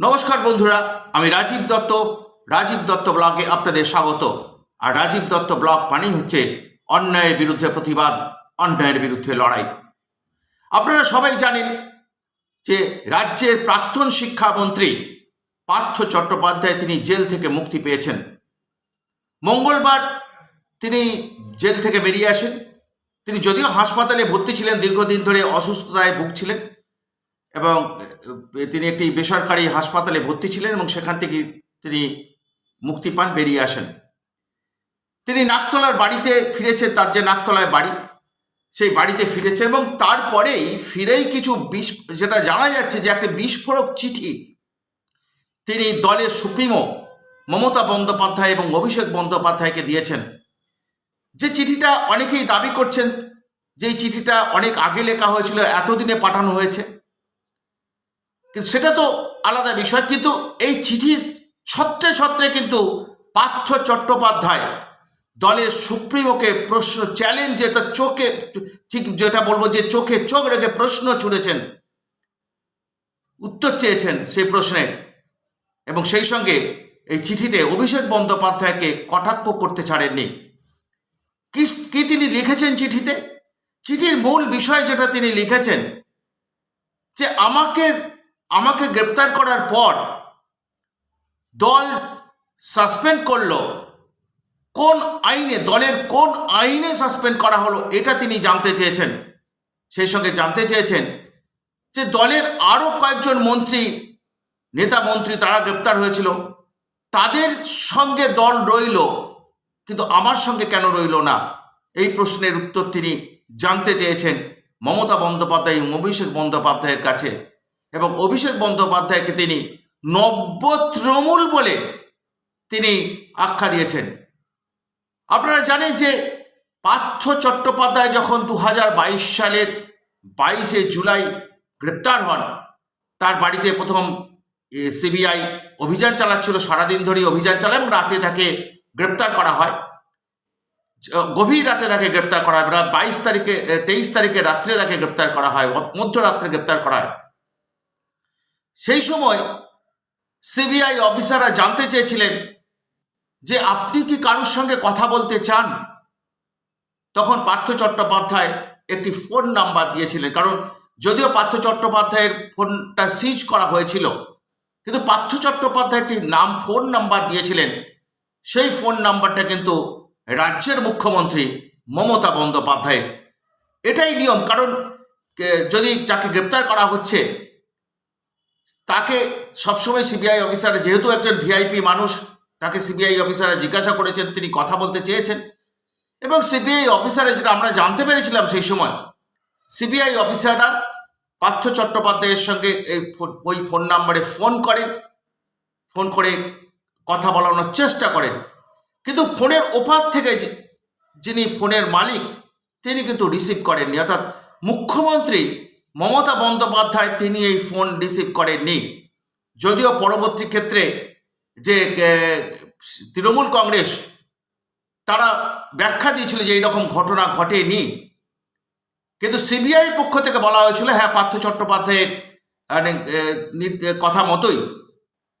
নমস্কার বন্ধুরা, আমি রাজীব দত্ত রাজীব দত্ত ব্লগে আপনাদের স্বাগত। আর রাজীব দত্ত ব্লগ মানেই হচ্ছে অন্যায়ের বিরুদ্ধে প্রতিবাদ, অন্যায়ের বিরুদ্ধে লড়াই। আপনারা সবাই জানেন যে রাজ্যের প্রাক্তন শিক্ষামন্ত্রী পার্থ চট্টোপাধ্যায় তিনি জেল থেকে মুক্তি পেয়েছেন। মঙ্গলবার তিনি জেল থেকে বেরিয়ে আসেন। তিনি যদিও হাসপাতালে ভর্তি ছিলেন, দীর্ঘদিন ধরে অসুস্থতায় ভুগছিলেন। এবং তিনি একটি বেসরকারি হাসপাতালে ভর্তি ছিলেন এবং সেখান থেকে তিনি মুক্তি পান, বেরিয়ে আসেন। তিনি নাকতলার বাড়িতে ফিরেছেন, তার যে নাকতলায় বাড়ি, সেই বাড়িতে ফিরেছেন এবং তারপরেই ফিরেই কিছু বিষ, যেটা জানা যাচ্ছে যে একটা বিস্ফোরক চিঠি, তিনি দলের সুপ্রিমো মমতা বন্দ্যোপাধ্যায় এবং অভিষেক বন্দ্যোপাধ্যায়কে দিয়েছেন। যে চিঠিটা অনেকেই দাবি করছেন, যে চিঠিটা অনেক আগে লেখা হয়েছিল, এতদিনে পাঠানো হয়েছে। কিন্তু সেটা তো আলাদা বিষয়, কিন্তু এই চিঠির ছত্রে ছত্রে কিন্তু পার্থ চট্টোপাধ্যায় দলের সুপ্রিমোকে প্রশ্ন চ্যালেঞ্জ তার চোখে, ঠিক যেটা বলব যে চোখে চোখ রেখে প্রশ্ন ছুড়েছেন, উত্তর চেয়েছেন সেই প্রশ্নে। এবং সেই সঙ্গে এই চিঠিতে অভিষেক বন্দ্যোপাধ্যায়কে কটাক্ষ করতে ছাড়েননি। কি কি তিনি লিখেছেন চিঠিতে? চিঠির মূল বিষয় যেটা তিনি লিখেছেন, যে আমাকে আমাকে গ্রেপ্তার করার পর দল সাসপেন্ড করল। কোন আইনে, দলের কোন আইনে সাসপেন্ড করা হলো এটা তিনি জানতে চেয়েছেন। সেই সঙ্গে জানতে চেয়েছেন যে দলের আরও কয়েকজন মন্ত্রী, নেতা মন্ত্রী তারা গ্রেপ্তার হয়েছিল। তাদের সঙ্গে দল রইল, কিন্তু আমার সঙ্গে কেন রইল না? এই প্রশ্নের উত্তর তিনি জানতে চেয়েছেন মমতা বন্দ্যোপাধ্যায় এবং অভিষেক বন্দ্যোপাধ্যায়ের কাছে। এবং অভিষেক বন্দ্যোপাধ্যায়কে তিনি নব্য তৃণমূল বলে তিনি আখ্যা দিয়েছেন। আপনারা জানেন যে পার্থ চট্টোপাধ্যায় যখন দু হাজার বাইশ সালের বাইশে জুলাই গ্রেপ্তার হন, তার বাড়িতে প্রথম সিবিআই অভিযান চালাচ্ছিল, সারাদিন ধরে অভিযান চালায় এবং রাতে তাকে গ্রেপ্তার করা হয়। গভীর রাতে তাকে গ্রেপ্তার করা হয়। বাইশ তারিখে তেইশ তারিখে রাত্রে তাকে গ্রেপ্তার করা হয়, মধ্যরাত্রে গ্রেপ্তার করা হয়। সেই সময় সিবিআই অফিসাররা জানতে চেয়েছিলেন যে আপনি কি কারোর সঙ্গে কথা বলতে চান? তখন পার্থ চট্টোপাধ্যায় একটি ফোন নাম্বার দিয়েছিলেন, কারণ যদিও পার্থ চট্টোপাধ্যায়ের ফোনটা সিজ করা হয়েছিল, কিন্তু পার্থ চট্টোপাধ্যায় একটি নাম ফোন নাম্বার দিয়েছিলেন। সেই ফোন নাম্বারটা কিন্তু রাজ্যের মুখ্যমন্ত্রী মমতা বন্দ্যোপাধ্যায় এটাই নিয়ম, কারণ যদি যাকে গ্রেপ্তার করা হচ্ছে তাকে সবসময় সিবিআই অফিসার যেহেতু একজন ভিআইপি মানুষ, তাকে সিবিআই অফিসাররা জিজ্ঞাসা করেছেন, তিনি কথা বলতে চেয়েছেন। এবং সিবিআই অফিসারে যেটা আমরা জানতে পেরেছিলাম সেই সময় সিবিআই অফিসাররা পার্থ চট্টোপাধ্যায়ের সঙ্গে এই ওই ফোন নাম্বারে ফোন করেন, ফোন করে কথা বলানোর চেষ্টা করেন। কিন্তু ফোনের ওপার থেকে যিনি ফোনের মালিক, তিনি কিন্তু রিসিভ করেননি। অর্থাৎ মুখ্যমন্ত্রী মমতা বন্দ্যোপাধ্যায় তিনি এই ফোন রিসিভ করেননি। যদিও পরবর্তী ক্ষেত্রে যে তৃণমূল কংগ্রেস তারা ব্যাখ্যা দিয়েছিল যে এইরকম ঘটনা ঘটেনি। কিন্তু সিবিআই পক্ষ থেকে বলা হয়েছিল হ্যাঁ পার্থ চট্টোপাধ্যায়ের মানে, কথা মতোই।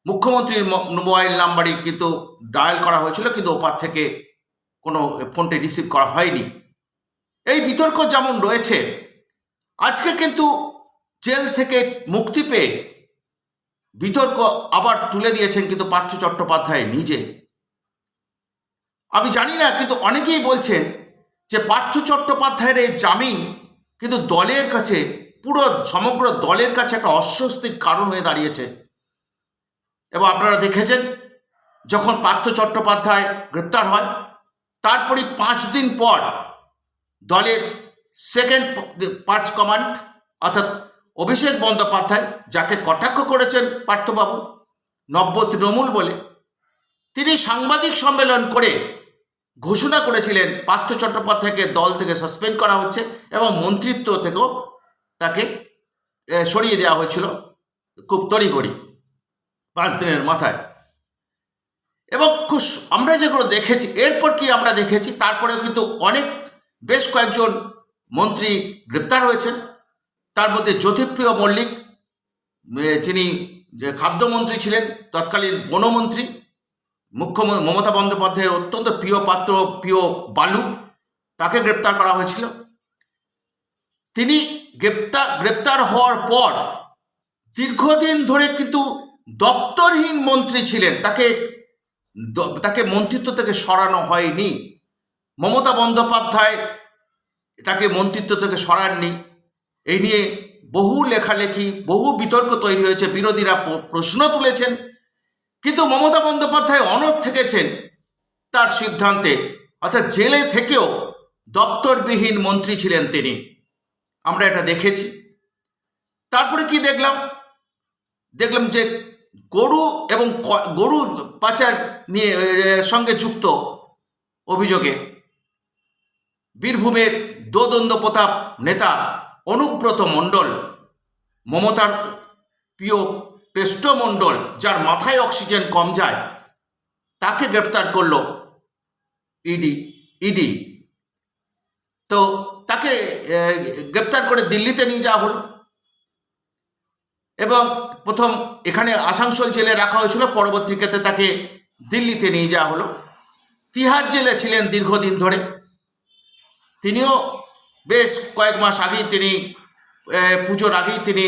মুখ্যমন্ত্রীর মোবাইল নাম্বারই কিন্তু ডায়াল করা হয়েছিল কিন্তু ওপার থেকে কোনো ফোনটি রিসিভ করা হয়নি। এই বিতর্ক যেমন রয়েছে আজকে কিন্তু জেল থেকে মুক্তি পেয়ে বিতর্ক আবার তুলে দিয়েছেন কিন্তু পার্থ চট্টোপাধ্যায় নিজে। আমি জানি না, কিন্তু অনেকেই বলছেন যে পার্থ চট্টোপাধ্যায়ের এই জামিন কিন্তু দলের কাছে, পুরো সমগ্র দলের কাছে একটা অস্বস্তির কারণ হয়ে দাঁড়িয়েছে। এবং আপনারা দেখেছেন, যখন পার্থ চট্টোপাধ্যায় গ্রেপ্তার হয় তারপরে পাঁচ দিন পর দলের সেকেন্ড পার্টস কমান্ড অর্থাৎ অভিষেক বন্দ্যোপাধ্যায় যাকে কটাক্ষ করেছেন পার্থবাবু নব্য তৃণমূল বলে, তিনি সাংবাদিক সম্মেলন করে ঘোষণা করেছিলেন পার্থ চট্টোপাধ্যায়কে দল থেকে সাসপেন্ড করা হচ্ছে এবং মন্ত্রিত্ব থেকেও তাকে সরিয়ে দেওয়া হয়েছিল খুব তড়িঘড়ি, পাঁচ দিনের মাথায়। এবং খুব আমরা যেগুলো দেখেছি, এরপর কি আমরা দেখেছি, তারপরেও কিন্তু অনেক, বেশ কয়েকজন মন্ত্রী গ্রেপ্তার হয়েছেন। তার মধ্যে জ্যোতিপ্রিয় মল্লিক যিনি যে খাদ্যমন্ত্রী ছিলেন, তৎকালীন বনমন্ত্রী মুখ্যমন্ত্রী মমতা বন্দ্যোপাধ্যায়ের অত্যন্ত প্রিয় পাত্র, প্রিয় বালু, তাকে গ্রেপ্তার করা হয়েছিল। তিনি গ্রেপ্তার গ্রেপ্তার হওয়ার পর দীর্ঘদিন ধরে কিন্তু দপ্তরহীন মন্ত্রী ছিলেন। তাকে তাকে মন্ত্রিত্ব থেকে সরানো হয়নি। মমতা বন্দ্যোপাধ্যায় তাকে মন্ত্রিত্ব থেকে সরাননি। এই নিয়ে বহু লেখালেখি, বহু বিতর্ক তৈরি হয়েছে। বিরোধীরা প্রশ্ন তুলেছেন। কিন্তু মমতা বন্দ্যোপাধ্যায় অনড় থেকেছেন তার সিদ্ধান্তে। অর্থাৎ জেলে থেকেও দপ্তরবিহীন মন্ত্রী ছিলেন তিনি। আমরা এটা দেখেছি। তারপরে কি দেখলাম? দেখলাম যে গরু এবং গরু পাচার নিয়ে সঙ্গে যুক্ত অভিযোগে। বীরভূমের দোদণ্ড প্রতাপ নেতা অনুব্রত মণ্ডল, মমতার প্রিয় পেষ্ট মণ্ডল যার মাথায় অক্সিজেন কম যায়, তাকে গ্রেপ্তার করল ইডি ইডি তো তাকে গ্রেপ্তার করে দিল্লিতে নিয়ে যাওয়া হলো। এবং প্রথম এখানে আসানসোল জেলে রাখা হয়েছিল, পরবর্তী ক্ষেত্রে তাকে দিল্লিতে নিয়ে যাওয়া হলো। তিহার জেলে ছিলেন দীর্ঘদিন ধরে। তিনিও বেশ কয়েক মাস আগেই তিনি পুজোর আগেই তিনি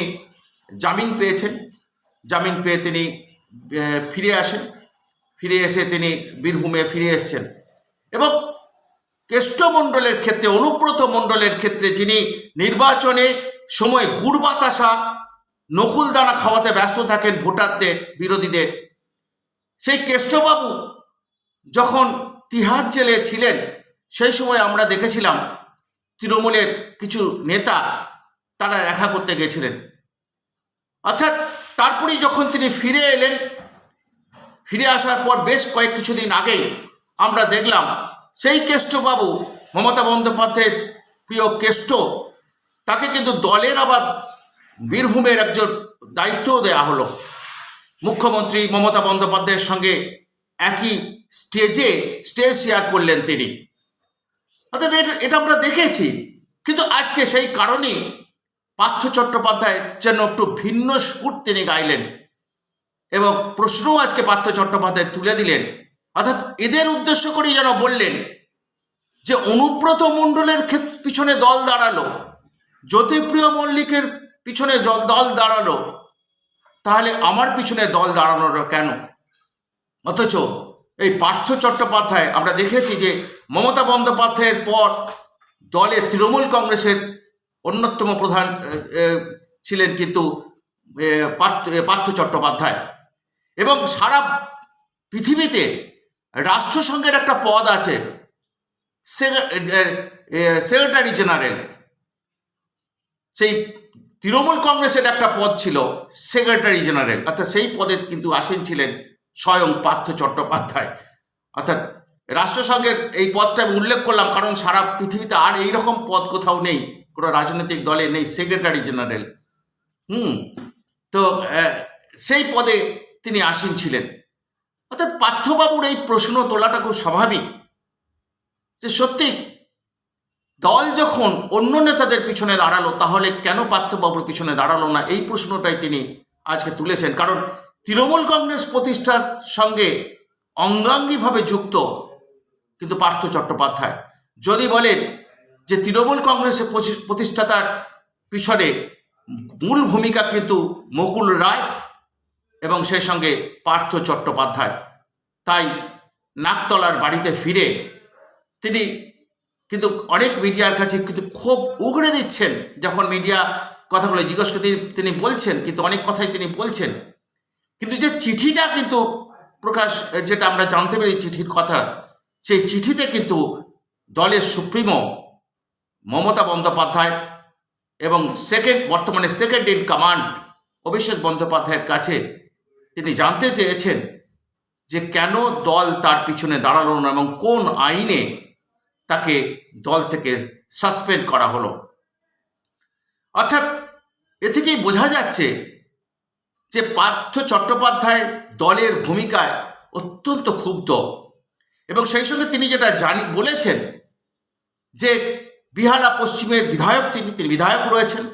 জামিন পেয়েছেন। জামিন পেয়ে তিনি ফিরে আসেন। ফিরে এসে তিনি বীরভূমে ফিরে এসেছেন। এবং কেষ্টমণ্ডলের ক্ষেত্রে, অনুব্রত মণ্ডলের ক্ষেত্রে যিনি নির্বাচনে সময় গুড় বাতাসা নকুল দানা খাওয়াতে ব্যস্ত থাকেন ভোটারদের, বিরোধীদের, সেই কেষ্টবাবু যখন তিহার জেলে ছিলেন সেই সময় আমরা দেখেছিলাম তৃণমূলের কিছু নেতা তারা দেখা করতে গেছিলেন। অর্থাৎ তারপরেই যখন তিনি ফিরে এলেন, ফিরে আসার পর বেশ কয়েক কিছুদিন আগেই আমরা দেখলাম সেই কেষ্টবাবু, মমতা বন্দ্যোপাধ্যায়ের প্রিয় কেষ্ট, তাকে কিন্তু দলের আবার বীরভূমের একজন দায়িত্বও দেয়া হলো। মুখ্যমন্ত্রী মমতা বন্দ্যোপাধ্যায়ের সঙ্গে একই স্টেজে স্টেজ শেয়ার করলেন তিনি। অর্থাৎ এটা- আমরা দেখেছি। কিন্তু আজকে সেই কারণেই পার্থ চট্টোপাধ্যায় যেন একটু ভিন্ন সুর তিনি গাইলেন এবং প্রশ্নও আজকে পার্থ চট্টোপাধ্যায় তুলে দিলেন। অর্থাৎ এদের উদ্দেশ্য করেই যেন বললেন যে অনুব্রত মণ্ডলের পিছনে দল দাঁড়াল, জ্যোতিপ্রিয় মল্লিকের পিছনে জল, দল দাঁড়াল, তাহলে আমার পিছনে দল দাঁড়ানোর কেন? অথচ এই পার্থ চট্টোপাধ্যায়, আমরা দেখেছি যে মমতা বন্দ্যোপাধ্যায়ের পর দলে তৃণমূল কংগ্রেসের অন্যতম প্রধান ছিলেন কিন্তু পার্থ চট্টোপাধ্যায়। এবং সারা পৃথিবীতে রাষ্ট্রসংঘের একটা পদ আছে সেক্রেটারি জেনারেল। সেই তৃণমূল কংগ্রেসের একটা পদ ছিল সেক্রেটারি জেনারেল, অর্থাৎ সেই পদে কিন্তু আসীন ছিলেন স্বয়ং পার্থ চট্টোপাধ্যায়। অর্থাৎ রাষ্ট্রসংঘের এই পদটা আমি উল্লেখ করলাম, কারণ সারা পৃথিবীতে আর এই রকম পদ কোথাও নেই, কোনো রাজনৈতিক দলে নেই সেক্রেটারি জেনারেল হুম, তো সেই পদে তিনি আসীন ছিলেন। অর্থাৎ পার্থবাবুর এই প্রশ্ন তোলাটা খুব স্বাভাবিক, যে সত্যি দল যখন অন্য নেতাদের পিছনে দাঁড়াল, তাহলে কেন পার্থবাবুর পিছনে দাঁড়াল না? এই প্রশ্নটাই তিনি আজকে তুলেছেন। কারণ তৃণমূল কংগ্রেস প্রতিষ্ঠার সঙ্গে অঙ্গাঙ্গিভাবে যুক্ত কিন্তু পার্থ চট্টোপাধ্যায়। যদি বলেন যে তৃণমূল কংগ্রেসের প্রতিষ্ঠাতার পিছনে মূল ভূমিকা কিন্তু মুকুল রায় এবং সেই সঙ্গে পার্থ চট্টোপাধ্যায়। তাই নাকতলার বাড়িতে ফিরে তিনি কিন্তু অনেক মিডিয়ার কাছে কিন্তু খুব উগড়ে দিচ্ছেন। যখন মিডিয়া কথাগুলো জিজ্ঞেস করে তিনি বলছেন, কিন্তু অনেক কথাই তিনি বলছেন। কিন্তু যে চিঠিটা কিন্তু প্রকাশ যেটা আমরা জানতে পারি চিঠির কথা, সেই চিঠিতে কিন্তু দলের সুপ্রিমো মমতা বন্দ্যোপাধ্যায় এবং সেকেন্ড বর্তমানে সেকেন্ড ইন কমান্ড অভিষেক বন্দ্যোপাধ্যায়ের কাছে তিনি জানতে চেয়েছেন যে কেন দল তার পিছনে দাঁড়াল না এবং কোন আইনে তাকে দল থেকে সাসপেন্ড করা হলো। অর্থাৎ এ থেকেই বোঝা যাচ্ছে যে পার্থ চট্টোপাধ্যায় দলের ভূমিকায় অত্যন্ত ক্ষুব্ধ। এবং সেই সঙ্গে তিনি যেটা জানি, বলেছেন যে বিহারা পশ্চিমের বিধায়ক তিনি তিনি বিধায়ক রয়েছেন।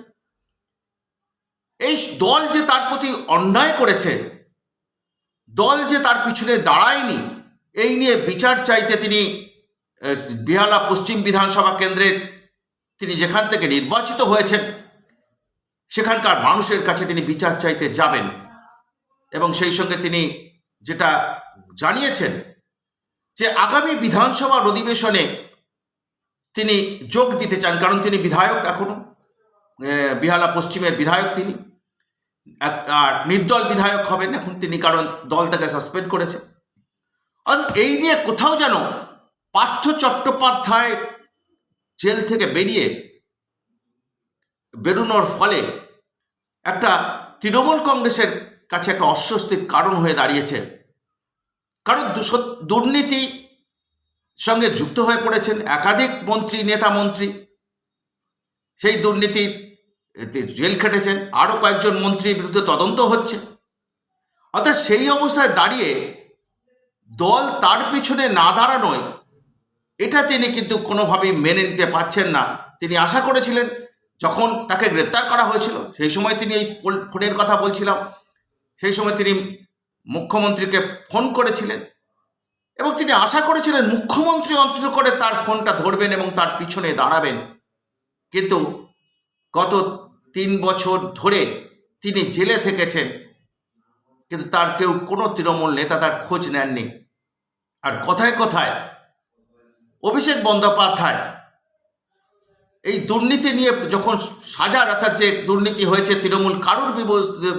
এই দল যে তার প্রতি অন্যায় করেছে, দল যে তার পিছনে দাঁড়ায়নি, এই নিয়ে বিচার চাইতে তিনি বেহালা পশ্চিম বিধানসভা কেন্দ্রের তিনি যেখান থেকে নির্বাচিত হয়েছেন সেখানকার মানুষের কাছে তিনি বিচার চাইতে যাবেন। এবং সেই সঙ্গে তিনি যেটা জানিয়েছেন যে আগামী বিধানসভার অধিবেশনে তিনি যোগ দিতে চান, কারণ তিনি বিধায়ক এখনও। বিহালা পশ্চিমের বিধায়ক তিনি। আর নির্দল বিধায়ক হবেন এখন তিনি, কারণ দল তাকে সাসপেন্ড করেছে। এই নিয়ে কোথাও যেন পার্থ চট্টোপাধ্যায় জেল থেকে বেরিয়ে বেরোনোর ফলে একটা তৃণমূল কংগ্রেসের কাছে একটা অস্বস্তির কারণ হয়ে দাঁড়িয়েছে। কারণ দুর্নীতি সঙ্গে যুক্ত হয়ে পড়েছেন একাধিক মন্ত্রী, নেতা মন্ত্রী। সেই দুর্নীতির জেল খেটেছেন আরও কয়েকজন মন্ত্রীর বিরুদ্ধে তদন্ত হচ্ছে। অর্থাৎ সেই অবস্থায় দাঁড়িয়ে দল তার পিছনে না দাঁড়ানোয়, এটা তিনি কিন্তু কোনোভাবেই মেনে নিতে পারছেন না। তিনি আশা করেছিলেন যখন তাকে গ্রেপ্তার করা হয়েছিল, সেই সময় তিনি এই ফোনের কথা বলছিলাম, সেই সময় তিনি মুখ্যমন্ত্রীকে ফোন করেছিলেন এবং তিনি আশা করেছিলেন মুখ্যমন্ত্রী অন্তর করে তার ফোনটা ধরবেন এবং তার পিছনে দাঁড়াবেন। কিন্তু গত তিন বছর ধরে তিনি জেলে থেকেছেন, কিন্তু তার কেউ কোনো তৃণমূল নেতা তার খোঁজ নেননি। আর কথায় কথায় অভিষেক বন্দ্যোপাধ্যায় এই দুর্নীতি নিয়ে যখন সাজার, অর্থাৎ যে দুর্নীতি হয়েছে, তৃণমূল কারুর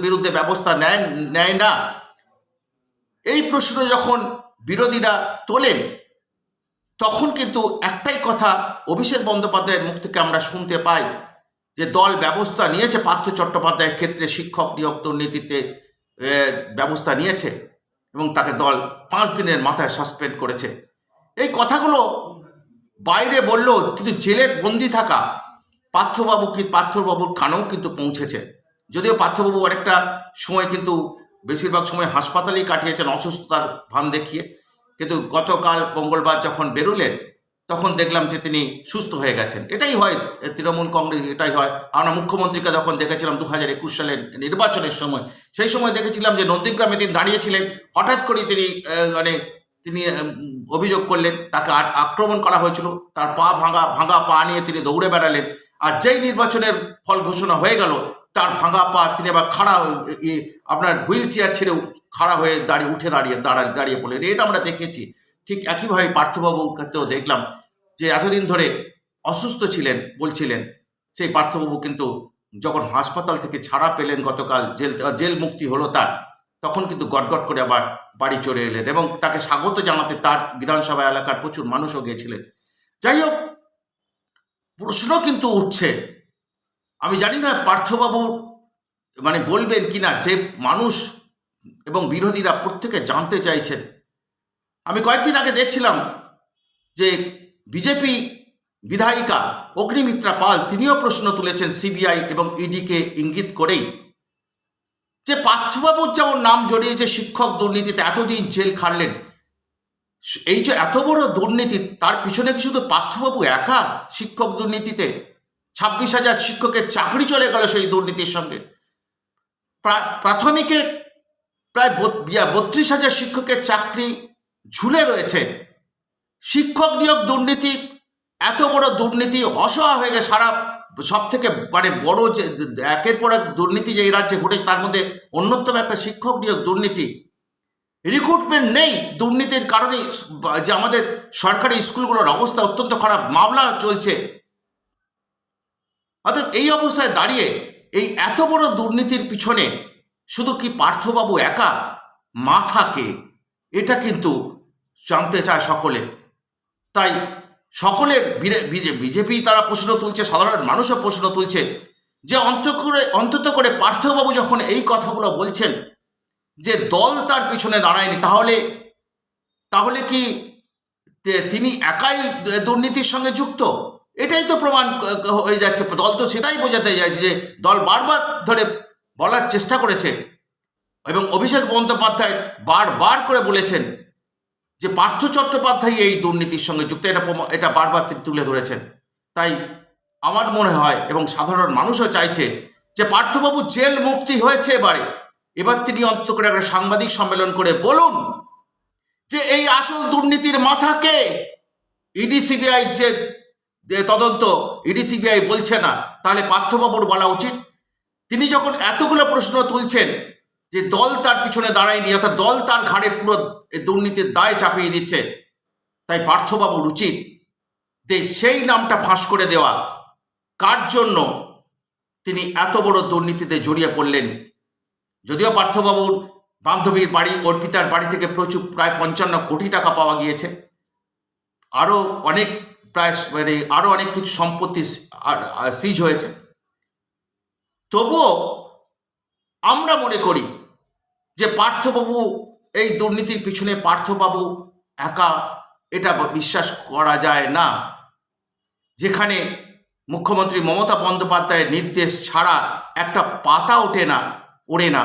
বিরুদ্ধে ব্যবস্থা নেয় নেয় না, এই প্রশ্ন যখন বিরোধীরা তোলেন, তখন কিন্তু একটাই কথা অভিষেক বন্দ্যোপাধ্যায়ের মুখ থেকে আমরা শুনতে পাই যে দল ব্যবস্থা নিয়েছে, পার্থ চট্টোপাধ্যায়ের ক্ষেত্রে শিক্ষক নিয়োগ দুর্নীতিতে ব্যবস্থা নিয়েছে এবং তাকে দল পাঁচ দিনের মাথায় সাসপেন্ড করেছে। এই কথাগুলো বাইরে বললেও কিন্তু জেলে বন্দি থাকা পার্থবাবু কি পার্থবাবুর কানেও কিন্তু পৌঁছেছে? যদিও পার্থবাবু অনেকটা সময় কিন্তু বেশিরভাগ সময় হাসপাতালেই কাটিয়েছেন, অসুস্থতার ভান দেখিয়ে। কিন্তু গতকাল মঙ্গলবার যখন বেরোলেন, তখন দেখলাম যে তিনি সুস্থ হয়ে গেছেন। এটাই হয় তৃণমূল কংগ্রেস, এটাই হয়। আমরা মুখ্যমন্ত্রীকে যখন দেখেছিলাম দু হাজার একুশ সালের নির্বাচনের সময়, সেই সময় দেখেছিলাম যে নন্দীগ্রামে তিনি দাঁড়িয়েছিলেন। হঠাৎ করে তিনি মানে তিনি অভিযোগ করলেন, তাকে আক্রমণ করা হয়েছিল, তার পা ভাঙা ভাঙা পা নিয়ে তিনি দৌড়ে বেড়ালেন। আর যেই নির্বাচনের ফল ঘোষণা হয়ে গেল, তার ভাঙা পা তিনি আবার খাড়া আপনার হুইল চেয়ার ছেড়ে খাড়া হয়ে দাঁড়িয়ে, উঠে দাঁড়িয়ে দাঁড়ায় দাঁড়িয়ে পড়লেন। এটা আমরা দেখেছি। ঠিক একইভাবে পার্থবাবুর ক্ষেত্রেও দেখলাম যে, এতদিন ধরে অসুস্থ ছিলেন, বলছিলেন। সেই পার্থবাবু কিন্তু যখন হাসপাতাল থেকে ছাড়া পেলেন, গতকাল জেল জেল মুক্তি হলো তার। তখন কিন্তু গটগট করে আবার বাড়ি চলে এলেন এবং তাকে স্বাগত জানাতে তার বিধানসভা এলাকার প্রচুর মানুষও গিয়েছিলেন। যাই হোক, প্রশ্ন কিন্তু উঠছে। আমি জানি না পার্থবাবু মানে বলবেন কিনা যে মানুষ এবং বিরোধীরা প্রত্যেকে জানতে চাইছেন। আমি কয়েকদিন আগে দেখছিলাম যে বিজেপি বিধায়িকা অগ্নিমিত্রা পাল তিনিও প্রশ্ন তুলেছেন সিবিআই এবং ইডিকে ইঙ্গিত করেই। যে পার্থবাবুর যেমন নাম জড়িয়েছে শিক্ষক দুর্নীতিতে এতদিন জেল খাটলেন, এই যে এত বড় দুর্নীতি, তার পিছনে কি শুধু পার্থবাবু একা শিক্ষক দুর্নীতিতে? ছাব্বিশ হাজার শিক্ষকের চাকরি চলে গেল সেই দুর্নীতির সঙ্গে। প্রা- প্রাথমিকে প্রায় বত্রিশ হাজার শিক্ষকের চাকরি ঝুলে রয়েছে। শিক্ষক নিয়োগ দুর্নীতি, এত বড় দুর্নীতি অসহায় হয়ে গেছে সারা সব থেকে মানে বড় যে, একের পর এক দুর্নীতি যে এই রাজ্যে ঘটে তার মধ্যে অন্যতম একটা শিক্ষক নিয়োগ দুর্নীতি। রিক্রুটমেন্ট নেই, দুর্নীতির কারণে যে আমাদের সরকারি স্কুলগুলোর অবস্থা অত্যন্ত খারাপ, মামলা চলছে। অর্থাৎ এই অবস্থায় দাঁড়িয়ে এই এত বড় দুর্নীতির পিছনে শুধু কি পার্থবাবু একা? মাথাকে এটা কিন্তু জানতে চায় সকলে। তাই সকলের বিজেপি তারা প্রশ্ন তুলছে, সাধারণ মানুষও প্রশ্ন তুলছে যে অন্ত করে অন্তত করে পার্থবাবু যখন এই কথাগুলো বলছেন যে দল তার পিছনে দাঁড়ায়নি, তাহলে তাহলে কি তিনি একাই দুর্নীতির সঙ্গে যুক্ত? এটাই তো প্রমাণ হয়ে যাচ্ছে। দল তো সেটাই বোঝাতে চাইছে যে দল বারবার ধরে বলার চেষ্টা করেছে। এবং অভিষেক বন্দ্যোপাধ্যায় বারবার করে বলেছেন যে পার্থ চট্টোপাধ্যায় এই দুর্নীতির সঙ্গে যুক্ত, এটা এটা বারবার তুলে ধরেছেন। তাই আমার মনে হয় এবং সাধারণ মানুষও চাইছে যে পার্থবাবু জেল মুক্তি হয়েছে এবারে। এবার তিনি অন্তত করে একটা সাংবাদিক সম্মেলন করে বলুন যে এই আসল দুর্নীতির মাথাকে ইডি, সিবিআই যে তদন্ত, ইডি, সিবিআই বলছে না, তাহলে পার্থবাবুর বলা উচিত। তিনি যখন এতগুলো প্রশ্ন তুলছেন যে দল তার পিছনে দাঁড়ায়নি, অর্থাৎ দল তার ঘাড়ে পুরো দুর্নীতির দায় চাপিয়ে দিচ্ছে। তাই পার্থবাবুর উচিত যে সেই নামটা ফাঁস করে দেওয়া। কার জন্য তিনি এত বড় দুর্নীতিতে জড়িয়ে পড়লেন? যদিও পার্থবাবুর বান্ধবীর বাড়ি, অর্পিতার বাড়ি থেকে প্রচুর, প্রায় পঞ্চান্ন কোটি টাকা পাওয়া গিয়েছে। আরও অনেক প্রায় মানে আরও অনেক কিছু সম্পত্তি সিজ হয়েছে। তবুও আমরা মনে করি যে পার্থবাবু, এই দুর্নীতির পিছনে পার্থবাবু একা, এটা বিশ্বাস করা যায় না। যেখানে মুখ্যমন্ত্রী মমতা বন্দ্যোপাধ্যায়ের নির্দেশ ছাড়া একটা পাতা ওঠে না, ওড়ে না।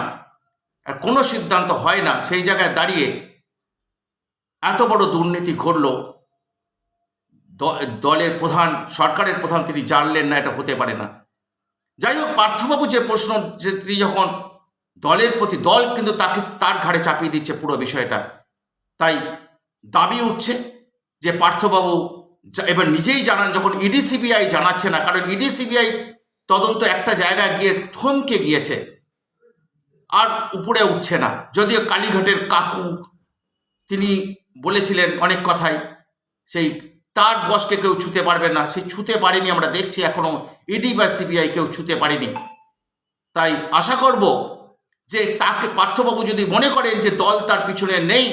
আর কোনো সিদ্ধান্ত হয় না, সেই জায়গায় দাঁড়িয়ে এত বড় দুর্নীতি ঘটল। দলের প্রধান, সরকারের প্রধান তিনি জানলেন না, এটা হতে পারে না। যাই হোক, পার্থবাবু যে প্রশ্ন, যে তিনি যখন দলের প্রতি, দল কিন্তু তাকে তার ঘাড়ে চাপিয়ে দিচ্ছে পুরো বিষয়টা। তাই দাবি উঠছে যে পার্থবাবু এবার নিজেই জানান, যখন ইডি সিবিআই জানাচ্ছে না, কারণ ইডি সিবিআই তদন্ত একটা জায়গায় গিয়ে থমকে গিয়েছে, আর উপরে উঠছে না। যদিও কালীঘাটের কাকু, তিনি বলেছিলেন অনেক কথাই, সেই তার বসকে কেউ ছুতে পারবে না সেই ছুতে পারেনি, আমরা দেখছি এখনও, ইডি বা সিবিআই কেউ ছুতে পারেনি। তাই আশা করব যে তাকে পার্থবাবু যদি মনে করেন যে দল তার পিছনে নেই,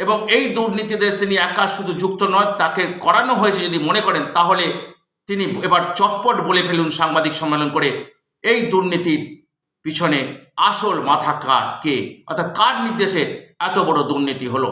এবং এই দুর্নীতিতে তিনি একা শুধু যুক্ত নয়, তাকে করানো হয়েছে যদি মনে করেন, তাহলে তিনি এবার চটপট বলে ফেলুন সাংবাদিক সম্মেলন করে, এই দুর্নীতির পিছনে আসল মাথা কার কে? অর্থাৎ কার নির্দেশে এত বড় দুর্নীতি হলো?